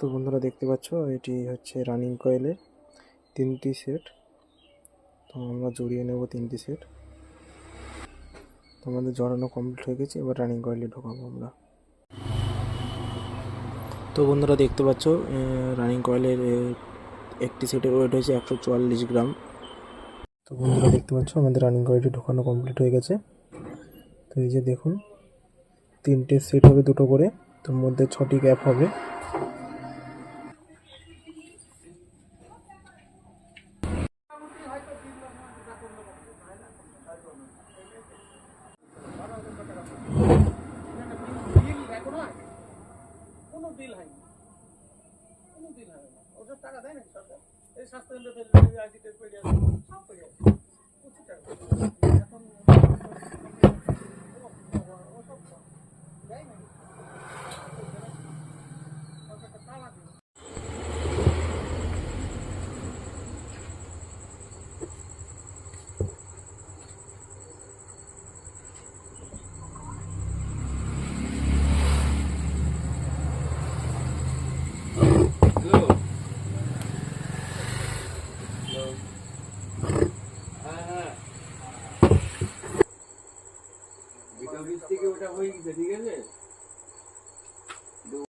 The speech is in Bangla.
তোমরা দেখতে পাচ্ছ, এটি হচ্ছে রানিং কয়েলের তিনটি সেট। তো আমরা জড়িয়ে নেব তিনটি সেট। তো আমাদের জড়ানো কমপ্লিট হয়ে গেছে, এবার রানিং কয়েলে ঢোকাবো আমরা। তো বন্ধুরা দেখতে পাচ্ছ রানিং কয়েলের একটি সেটের ওয়েট হয়েছে একশো চুয়াল্লিশ গ্রাম। তো বন্ধুরা দেখতে পাচ্ছ, আমাদের রানিং কয়েলটি ঢোকানো কমপ্লিট হয়ে গেছে। তো এই যে দেখুন, তিনটে সেট হবে দুটো করে তোর মধ্যে ছটি গ্যাপ হবে। বিল হয়নি। কোনো বিল হয় না ওসব টাকা দেয় না সরকার? এই স্বাস্থ্য কেন্দ্র ফেলে আইসি টেস্ট করে সব করে চব্বিশ থেকে ওটা হয়ে গেছে ঠিক আছে